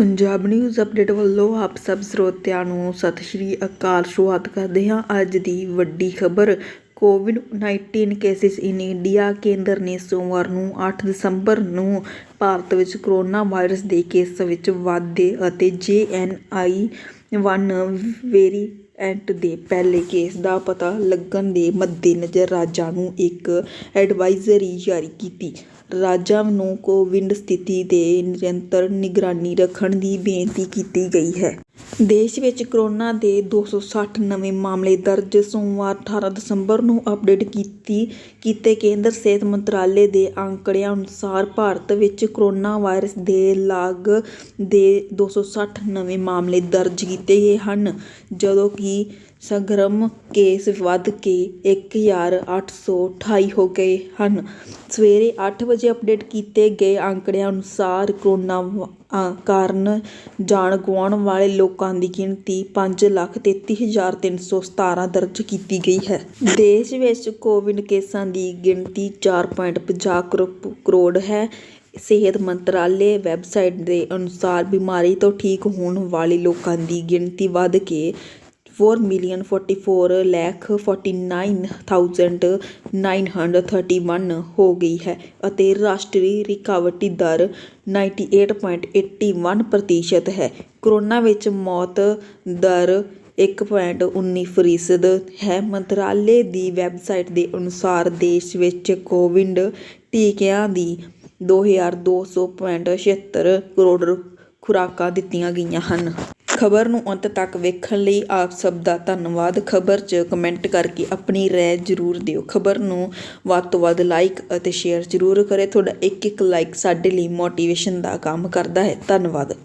Punjab news update ਵੱਲੋਂ ਆਪ ਸਭ ਸਰੋਤਿਆਂ ਨੂੰ ਸਤਿ ਸ਼੍ਰੀ ਅਕਾਲ। ਸ਼ੁਰੂਆਤ ਕਰਦੇ ਹਾਂ ਅੱਜ ਦੀ ਵੱਡੀ ਖਬਰ। ਕੋਵਿਡ 19 ਕੇਸਿਸ ਇਨ ਇੰਡੀਆ ਕੇਂਦਰ ਨੇ ਸੋਮਵਾਰ ਨੂੰ 8 ਦਸੰਬਰ ਨੂੰ ਭਾਰਤ ਵਿੱਚ ਕੋਰੋਨਾ ਵਾਇਰਸ ਦੇ ਕੇਸ ਵਿੱਚ ਵਾਧੇ ਅਤੇ ਜੇਐਨਆਈ 1 ਐਂਟ ਦੇ ਪਹਿਲੇ ਕੇਸ ਦਾ ਪਤਾ ਲੱਗਣ ਦੇ ਮੱਦੇਨਜ਼ਰ ਰਾਜਾਂ ਨੂੰ ਇੱਕ ਐਡਵਾਈਜ਼ਰੀ ਜਾਰੀ ਕੀਤੀ। ਰਾਜਾਂ ਨੂੰ ਕੋਵਿਡ ਸਥਿਤੀ ਤੇ ਨਿਰੰਤਰ ਨਿਗਰਾਨੀ ਰੱਖਣ ਦੀ ਬੇਨਤੀ ਕੀਤੀ ਗਈ ਹੈ। ਦੇਸ਼ ਵਿੱਚ ਕੋਰੋਨਾ ਦੇ 260 ਨਵੇਂ ਮਾਮਲੇ ਦਰਜ ਸੋਮਵਾਰ 18 ਦਸੰਬਰ ਨੂੰ ਅਪਡੇਟ ਕੀਤੀ, ਕੀਤੇ ਕੇਂਦਰ ਸਿਹਤ ਮੰਤਰਾਲੇ ਦੇ ਅੰਕੜਿਆਂ ਅਨੁਸਾਰ ਭਾਰਤ ਵਿੱਚ ਕੋਰੋਨਾ ਵਾਇਰਸ ਦੇ ਲਾਗ ਦੇ 260 ਨਵੇਂ ਮਾਮਲੇ ਦਰਜ ਕੀਤੇ ਗਏ ਹਨ, ਜਦੋਂ ਕਿ ਸੰਗਰਮ ਕੇਸ ਵੱਧ ਕੇ 1828 ਹੋ ਗਏ ਹਨ। ਸਵੇਰੇ 8 ਵਜੇ ਅਪਡੇਟ ਕੀਤੇ ਗਏ ਅੰਕੜਿਆਂ ਅਨੁਸਾਰ ਕੋਰੋਨਾ ਵ- ਕਾਰਨ ਜਾਨ ਗਵਾਉਣ ਵਾਲੇ ਲੋਕ ਲੋਕਾਂ ਦੀ ਗਿਣਤੀ 533317 ਦਰਜ ਕੀਤੀ ਗਈ ਹੈ। ਦੇਸ਼ ਵਿੱਚ ਕੋਵਿਡ ਕੇਸਾਂ ਦੀ ਗਿਣਤੀ 4.50 ਕਰੋ- ਕਰੋੜ ਹੈ। ਸਿਹਤ ਮੰਤਰਾਲੇ ਵੈੱਬਸਾਈਟ ਦੇ ਅਨੁਸਾਰ ਬਿਮਾਰੀ ਤੋਂ ਠੀਕ ਹੋਣ ਵਾਲੇ ਲੋਕਾਂ ਦੀ ਗਿਣਤੀ ਵੱਧ ਕੇ 4,44 ਲੱਖ 49,931 ਹੋ ਗਈ ਹੈ ਅਤੇ ਰਾਸ਼ਟਰੀ ਰਿਕਵਰੀ ਦਰ 98.81 ਪ੍ਰਤੀਸ਼ਤ ਹੈ। ਕੋਰੋਨਾ ਵਿੱਚ ਮੌਤ ਦਰ 1.19 ਫੀਸਦ ਹੈ। ਮੰਤਰਾਲੇ ਦੀ ਵੈਬਸਾਈਟ ਦੇ ਅਨੁਸਾਰ ਦੇਸ਼ ਵਿੱਚ ਕੋਵਿਡ ਟੀਕਿਆਂ ਦੀ 2200.76 ਕਰੋੜ ਖੁਰਾਕਾਂ ਦਿੱਤੀਆਂ ਗਈਆਂ ਹਨ। ਖਬਰ ਨੂੰ ਅੰਤ ਤੱਕ ਵੇਖਣ ਲਈ ਆਪ ਸਭ ਦਾ ਧੰਨਵਾਦ। ਖਬਰ 'ਚ ਕਮੈਂਟ ਕਰਕੇ ਆਪਣੀ ਰਾਏ ਜ਼ਰੂਰ ਦਿਓ। ਖਬਰ ਨੂੰ ਵੱਧ ਤੋਂ ਵੱਧ ਲਾਈਕ ਅਤੇ ਸ਼ੇਅਰ ਜ਼ਰੂਰ ਕਰੇ। ਤੁਹਾਡਾ ਇੱਕ ਇੱਕ ਲਾਈਕ ਸਾਡੇ ਲਈ ਮੋਟੀਵੇਸ਼ਨ ਦਾ ਕੰਮ ਕਰਦਾ ਹੈ। ਧੰਨਵਾਦ।